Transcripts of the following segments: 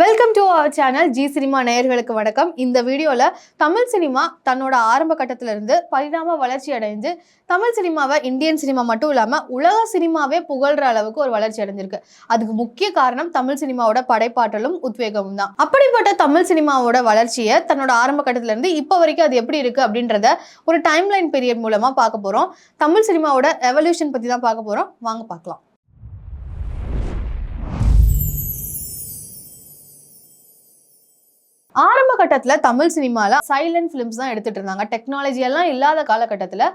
Welcome to our channel G cinema நேயர்களுக்கு வணக்கம். இந்த வீடியோவில் தமிழ் சினிமா தன்னோட ஆரம்ப கட்டத்திலிருந்து பரிணாம வளர்ச்சி அடைஞ்சு தமிழ் சினிமாவை இந்தியன் சினிமா மட்டும் இல்லாமல் உலக சினிமாவே புகழ்கிற அளவுக்கு ஒரு வளர்ச்சி அடைஞ்சிருக்கு. அதுக்கு முக்கிய காரணம் தமிழ் சினிமாவோட படைப்பாற்றலும் உத்வேகமும் தான். அப்படிப்பட்ட தமிழ் சினிமாவோட வளர்ச்சியை தன்னோட ஆரம்ப கட்டத்திலிருந்து இப்போ வரைக்கும் அது எப்படி இருக்குது அப்படின்றத ஒரு டைம்லைன் பீரியட் மூலமாக பார்க்க போகிறோம் தமிழ் சினிமாவோட எவல்யூஷன் பற்றி தான் பார்க்க போகிறோம் வாங்க பார்க்கலாம். ஆரம்ப கட்டத்துல தமிழ் சினிமால சைலண்ட் ஃபிலிம்ஸ் தான் எடுத்துட்டு இருந்தாங்க. டெக்னாலஜி எல்லாம் இல்லாத காலகட்டத்துல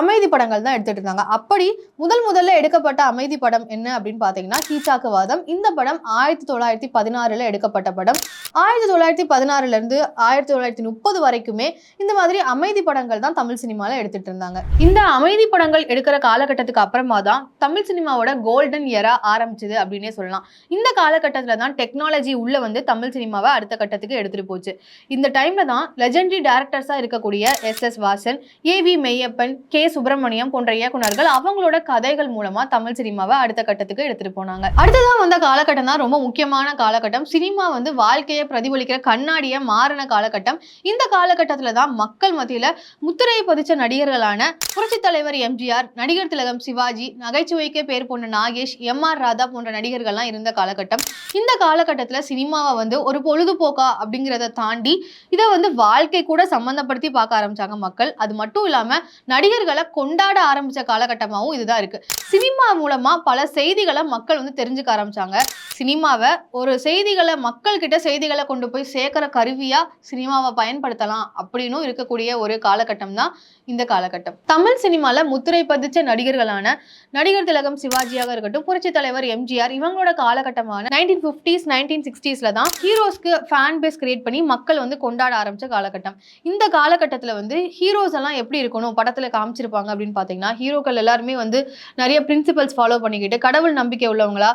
அமைதி படங்கள் தான் எடுத்துட்டு இருந்தாங்க. அப்படி முதல் முதல்ல எடுக்கப்பட்ட அமைதி படம் என்ன அப்படின்னு பாத்தீங்கன்னா கீச்சாக்குவாதம். இந்த படம் ஆயிரத்தி தொள்ளாயிரத்தி பதினாறுல எடுக்கப்பட்ட படம். ஆயிரத்தி தொள்ளாயிரத்தி பதினாறுல இருந்து ஆயிரத்தி தொள்ளாயிரத்தி முப்பது வரைக்குமே இந்த மாதிரி அமைதி படங்கள் தான் தமிழ் சினிமால எடுத்துட்டு இருந்தாங்க. இந்த அமைதி படங்கள் எடுக்கிற காலகட்டத்துக்கு அப்புறமா தான் தமிழ் சினிமாவோட கோல்டன் இயரா ஆரம்பிச்சது அப்படின்னே சொல்லலாம். இந்த காலகட்டத்துல தான் டெக்னாலஜி உள்ள வந்து தமிழ் சினிமாவை அடுத்த கட்டத்துக்கு எடுத்துட்டு போச்சு. இந்த டைம்ல தான் லெஜெண்டரி டேரக்டர்ஸா இருக்கக்கூடிய S S Vasan A V Meiyappan K Subramaniam போன்ற இயக்குனர்கள் அவங்களோட கதைகள் மூலமா தமிழ் சினிமாவை அடுத்த கட்டத்துக்கு எடுத்துட்டு போனாங்க. அடுத்ததான் வந்த காலகட்டம் தான் ரொம்ப முக்கியமான காலகட்டம். சினிமா வந்து வாழ்க்கையை பிரதிபலிக்கிற கண்ணாடியை மாறின காலகட்டம். இந்த காலகட்டத்தில் தான் மக்கள் மத்தியில முத்திரையை பதிச்ச நடிகர்களான புரட்சி தலைவர் எம்ஜிஆர் நடிகர் திலகம் சிவாஜி நகைச்சுவைக்கே பேர் போன நாகேஷ் எம் ஆர் ராதா போன்ற நடிகர்கள்லாம் இருந்த காலகட்டம். இந்த காலகட்டத்தில் சினிமாவை வந்து ஒரு பொழுதுபோக்கா அப்படிங்கிறத தாண்டி இதை வந்து வாழ்க்கை கூட சம்மந்தப்படுத்தி பார்க்க ஆரம்பிச்சாங்க மக்கள். அது மட்டும் இல்லாம நடிகர்களை கொண்டாட ஆரம்பிச்ச காலகட்டமாகவும் இதுதான் இருக்கு. சினிமா மூலமா பல செய்திகளை மக்கள் வந்து தெரிஞ்சுக்க ஆரம்பிச்சாங்க. சினிமாவை ஒரு செய்திகளை மக்கள்கிட்ட செய்திகளை கொண்டு போய் சேர்க்குற கருவியாக சினிமாவை பயன்படுத்தலாம் அப்படின்னும் இருக்கக்கூடிய ஒரு காலகட்டம் தான் இந்த காலகட்டம். தமிழ் சினிமாவில் முத்திரை பதிச்ச நடிகர்களான நடிகர் திலகம் சிவாஜியாக இருக்கட்டும் புரட்சி தலைவர் எம்ஜிஆர் இவங்களோட காலகட்டமான நைன்டீன் ஃபிஃப்டிஸ் நைன்டீன் சிக்ஸ்டீஸில் தான் ஹீரோஸ்க்கு ஃபேன் பேஸ் கிரியேட் பண்ணி மக்கள் வந்து கொண்டாட ஆரம்பித்த காலகட்டம். இந்த காலகட்டத்தில் வந்து ஹீரோஸ் எல்லாம் எப்படி இருக்கணும் படத்தில் காமிச்சிருப்பாங்க அப்படின்னு பார்த்தீங்கன்னா ஹீரோக்கள் எல்லாருமே வந்து நிறைய பிரின்சிபல்ஸ் ஃபாலோ பண்ணிக்கிட்டு கடவுள் நம்பிக்கை உள்ளவங்களா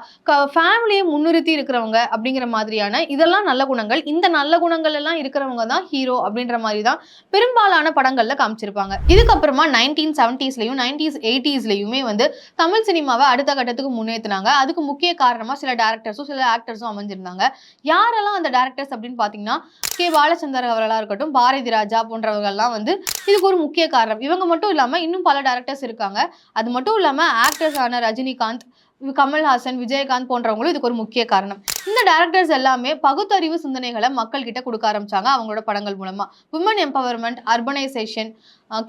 ஃபேமிலியை முன்னிறுத்தி இருக்கிறவங்க அப்படிங்கிற மாதிரியான இதெல்லாம் நல்ல குணங்கள். இந்த நல்ல குணங்கள் எல்லாம் இருக்கிறவங்க தான் ஹீரோ அப்படின்ற மாதிரி தான் பெரும்பாலான படங்கள்ல காமிச்சிருப்பாங்க. இதுக்கப்புறமா நைன்டீன் செவன்டீஸ்லையும் நைன்டீஸ் எயிட்டிஸ்லயுமே வந்து தமிழ் சினிமாவை அடுத்த கட்டத்துக்கு முன்னேற்றினாங்க அதுக்கு முக்கிய காரணமா சில டேரக்டர்ஸும் சில ஆக்டர்ஸும் அமைஞ்சிருந்தாங்க. யாரெல்லாம் அந்த டேரக்டர்ஸ் அப்படின்னு பார்த்தீங்கன்னா கே. பாலச்சந்தர் அவர்களாக இருக்கட்டும் பாரதி ராஜா போன்றவர்கள்லாம் வந்து இதுக்கு ஒரு முக்கிய காரணம். இவங்க மட்டும் இல்லாமல் இன்னும் பல டேரக்டர்ஸ் இருக்காங்க. அது மட்டும் இல்லாமல் ஆக்டர்ஸ் ஆன ரஜினிகாந்த் கமல்ஹாசன் விஜயகாந்த் போன்றவங்களும் இதுக்கு ஒரு முக்கிய காரணம். இந்த டேரக்டர்ஸ் எல்லாமே பகுத்தறிவு சிந்தனைகளை மக்கள் கிட்ட கொடுக்க ஆரம்பிச்சாங்க அவங்களோட படங்கள் மூலமா. Women empowerment urbanisation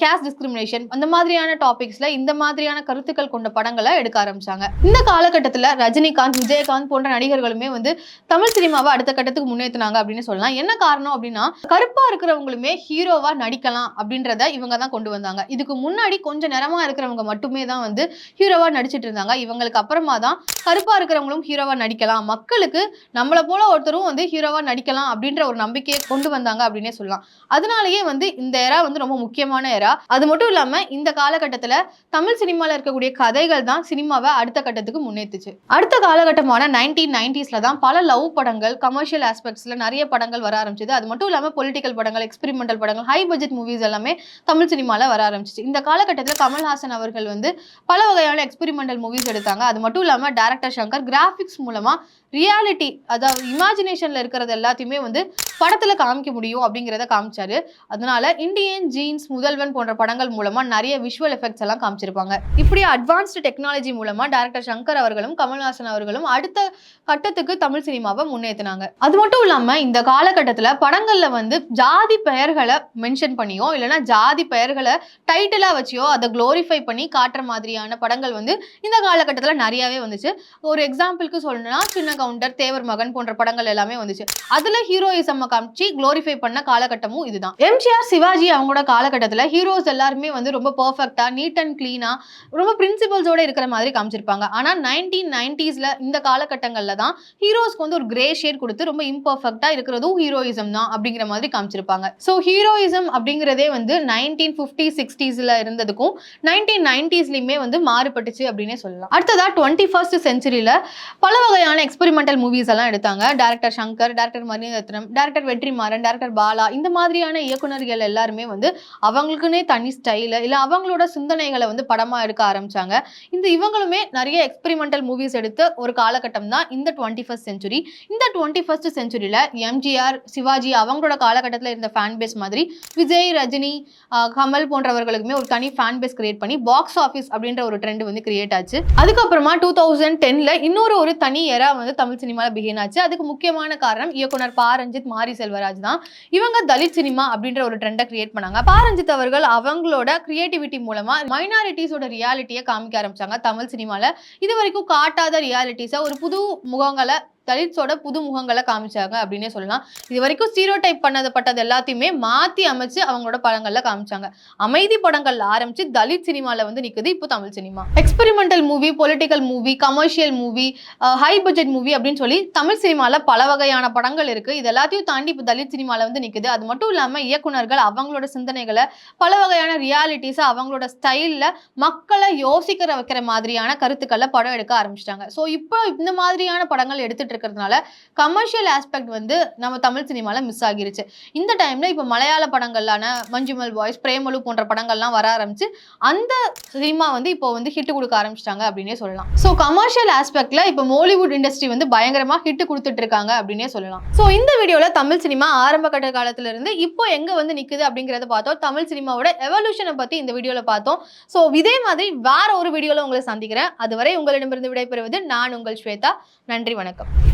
caste discrimination அந்த மாதிரியான டாபிக்ஸ்ல இந்த மாதிரியான கருத்துக்கள் கொண்ட படங்களை எடுக்க ஆரம்பிச்சாங்க. இந்த காலகட்டத்தில் ரஜினிகாந்த் விஜயகாந்த் போன்ற நடிகர்களுமே வந்து தமிழ் சினிமாவை அடுத்த கட்டத்துக்கு முன்னேற்றினாங்க அப்படின்னு சொல்லலாம். என்ன காரணம் அப்படின்னா கருப்பா இருக்கிறவங்களுமே ஹீரோவா நடிக்கலாம் அப்படின்றத இவங்க தான் கொண்டு வந்தாங்க. இதுக்கு முன்னாடி கொஞ்சம் நேரமா இருக்கிறவங்க மட்டுமே தான் வந்து ஹீரோவா நடிச்சிட்டு இருந்தாங்க. இவங்களுக்கு அப்புறமா தான் கருப்பா இருக்கிறவங்களும் ஹீரோவா நடிக்கலாம். மக்களுக்கு நம்மளை போல ஒருத்தரும் வந்து ஹீரோவா நடிக்கலாம் அப்படின்ற ஒரு நம்பிக்கையை கொண்டு வந்தாங்க அப்படின்னே சொல்லலாம். அதனாலேயே வந்து இந்த எரா வந்து ரொம்ப முக்கியமான ஏரா அது மட்டும் இல்லாம இந்த காலகட்டத்துல தமிழ் சினிமால இருக்கக்கூடிய கதைகள் தான் சினிமாவை அடுத்த கட்டத்துக்கு முன்னேற்றுச்சு அடுத்த காலகட்டமான நைன்டீன் நைன்டிஸ்ல தான் பல லவ் படங்கள் கமர்ஷியல் ஆஸ்பெக்ட்ஸ்ல நிறைய படங்கள் வர ஆரம்பிச்சது. அது மட்டும் இல்லாம பொலிட்டிக்கல் படங்கள் எக்ஸ்பெரிமெண்டல் படங்கள் ஹை பட்ஜெட் மூவிஸ் எல்லாமே தமிழ் சினிமால வர ஆரம்பிச்சிச்சு. இந்த காலகட்டத்தில் கமல்ஹாசன் அவர்கள் வந்து பல வகையான எக்ஸ்பெரிமெண்டல் மூவிஸ் எடுத்தாங்க. அது மட்டும் இல்லாம டேரக்டர் சங்கர் கிராஃபிக்ஸ் மூலமா ரியாலிட்டி அதாவது இமேஜினேஷன்ல இருக்கிறது எல்லாத்தையுமே வந்து படத்துல காமிக்க முடியும் அப்படிங்கிறத காமிச்சாரு. அதனால இந்தியன் ஜீன்ஸ் முதல் முதல்வன் போன்ற படங்கள் மூலமா நிறைய விஷுவல் எஃபெக்ட்ஸ் எல்லாம் காமிச்சிருப்பாங்க. இப்படி அட்வான்ஸ்டு டெக்னாலஜி மூலமா டேரக்டர் சங்கர் அவர்களும் கமல்ஹாசன் அவர்களும் அடுத்த கட்டத்துக்கு தமிழ் சினிமாவை முன்னேற்றினாங்க அது மட்டும் இல்லாம இந்த காலகட்டத்துல படங்கள்ல வந்து ஜாதி பெயர்களை மென்ஷன் பண்ணியோ இல்லைன்னா ஜாதி பெயர்களை டைட்டிலா வச்சியோ அதை குளோரிஃபை பண்ணி காட்டுற மாதிரியான படங்கள் வந்து இந்த காலகட்டத்துல நிறையவே வந்துச்சு. ஒரு எக்ஸாம்பிளுக்கு சொல்லணும்னா சின்ன கவுண்டர் தேவர் மகன் போன்ற படங்கள் எல்லாமே வந்துச்சு. அதுல ஹீரோயிசம் காமிச்சு குளோரிஃபை பண்ண காலகட்டமும் இதுதான். எம்ஜிஆர் சிவாஜி அவங்களோட காலகட்டத்துல ஹீரோஸ் எல்லாருமே வந்து ரொம்ப பர்ஃபெக்டாக நீட் அண்ட் க்ளீனாக ரொம்ப பிரின்சிபல்ஸோடு இருக்கிற மாதிரி காமிச்சிருப்பாங்க. ஆனால் நைன்டீன் நைன்டீஸில் இந்த காலகட்டங்களில் தான் ஹீரோஸ்க்கு வந்து ஒரு கிரே ஷேட் கொடுத்து ரொம்ப இம்பர்ஃபெக்டாக இருக்கிறதும் ஹீரோயிசம் தான் அப்படிங்கிற மாதிரி காமிச்சிருப்பாங்க. ஸோ ஹீரோயிசம் அப்படிங்கிறதே வந்து நைன்டீன் ஃபிஃப்டி சிக்ஸ்டீஸில் இருந்ததுக்கும் நைன்டீன் நைன்டீஸ்லையுமே வந்து மாறுபட்டுச்சு அப்படின்னே சொல்லலாம். அடுத்ததாக டுவெண்ட்டி ஃபர்ஸ்ட் செஞ்சுரியில பல வகையான எக்ஸ்பெரிமெண்டல் மூவிஸ் எல்லாம் எடுத்தாங்க. Director Shankar director Mani Ratnam director Vetrimaaran director Bala இந்த மாதிரியான இயக்குனர்கள் எல்லாருமே வந்து அவங்களுக்கு அவங்களுக்குன்னே தனி ஸ்டைலு இல்லை அவங்களோட சிந்தனைகளை வந்து படமாக எடுக்க ஆரம்பித்தாங்க இந்த இவங்களுமே நிறைய எக்ஸ்பெரிமெண்டல் மூவிஸ் எடுத்து ஒரு காலகட்டம் தான் இந்த டுவெண்ட்டி ஃபஸ்ட் செஞ்சுரி இந்த டுவெண்ட்டி ஃபஸ்ட் செஞ்சுரியில் எம்ஜிஆர் சிவாஜி அவங்களோட காலகட்டத்தில் இருந்த ஃபேன் பேஸ் மாதிரி விஜய் ரஜினி கமல் போன்றவர்களுக்குமே ஒரு தனி ஃபேன் பேஸ் கிரியேட் பண்ணி பாக்ஸ் ஆஃபீஸ் அப்படின்ற ஒரு ட்ரெண்ட் வந்து கிரியேட் ஆச்சு. அதுக்கப்புறமா டூ தௌசண்ட் டென்ல இன்னொரு ஒரு தனி எரா வந்து தமிழ் சினிமாவில் பிகின் ஆச்சு. அதுக்கு முக்கியமான காரணம் இயக்குனர் பா ரஞ்சித் மாரி செல்வராஜ் தான். இவங்க தலித் சினிமா அப்படின்ற ஒரு ட்ரெண்டை கிரியேட் பண்ணாங்க. பா ரஞ்சித் அவர்கள் அவங்களோட கிரியேட்டிவிட்டி மூலமா மைனாரிட்டிஸோட ரியாலிட்டியை காமிக்க ஆரம்பிச்சாங்க தமிழ் சினிமாவில் இது வரைக்கும் காட்டாத ரியாலிட்டிஸை ஒரு புது முகங்களை தலித்ஸோட புது முகங்களை காமிச்சாங்க அப்படின்னே சொல்லலாம். இது வரைக்கும் ஸ்டீரோ டைப் பண்ணப்பட்டது எல்லாத்தையுமே மாத்தி அமைச்சு அவங்களோட படங்கள்ல காமிச்சாங்க. அமைதி படங்கள்ல ஆரம்பிச்சு தலித் சினிமால வந்து நிக்குது இப்போ Tamil cinema. Experimental movie political movie commercial movie high budget movie அப்படின்னு சொல்லி தமிழ் சினிமால பல வகையான படங்கள் இருக்கு. இது எல்லாத்தையும் தாண்டி இப்போ தலித் சினிமால வந்து நிக்குது. அது மட்டும் இல்லாம இயக்குனர்கள் அவங்களோட சிந்தனைகளை பல வகையான ரியாலிட்டிஸை அவங்களோட ஸ்டைல்ல மக்களை யோசிக்கிற வைக்கிற மாதிரியான கருத்துக்களை படம் எடுக்க ஆரம்பிச்சிட்டாங்க. ஸோ இப்போ இந்த மாதிரியான படங்கள் எடுத்துட்டு இருக்கிறதுனால கமர்ஷியல் ஆஸ்பெக்ட் வந்து நம்ம தமிழ் சினிமாவில் மிஸ் ஆகிருச்சு. இந்த டைம்ல இப்போ மலையாள படங்களான மஞ்சுமல் பாய்ஸ் பிரேமலு போன்ற படங்கள்லாம் வர ஆரம்பிச்சு அந்த சினிமா வந்து இப்போ வந்து ஹிட் கொடுக்க ஆரம்பிச்சிட்டாங்க அப்படின்னே சொல்லலாம். ஸோ கமர்ஷியல் ஆஸ்பெக்ட்ல இப்போ மாலிவுட் இண்டஸ்ட்ரி வந்து பயங்கரமாக ஹிட் கொடுத்துட்டு இருக்காங்க அப்படின்னே சொல்லலாம். ஸோ இந்த வீடியோவில் தமிழ் சினிமா ஆரம்ப கட்ட காலத்திலிருந்து இப்போ எங்க வந்து நிற்குது அப்படிங்கிறத பார்த்தோம். தமிழ் சினிமாவோட எவல்யூஷனை பற்றி இந்த வீடியோவில் பார்த்தோம். ஸோ இதே மாதிரி வேற ஒரு வீடியோவில் உங்களை சந்திக்கிறேன். அதுவரை உங்களிடமிருந்து விடைபெறுவது நான் உங்கள் ஸ்வேதா. நன்றி வணக்கம்.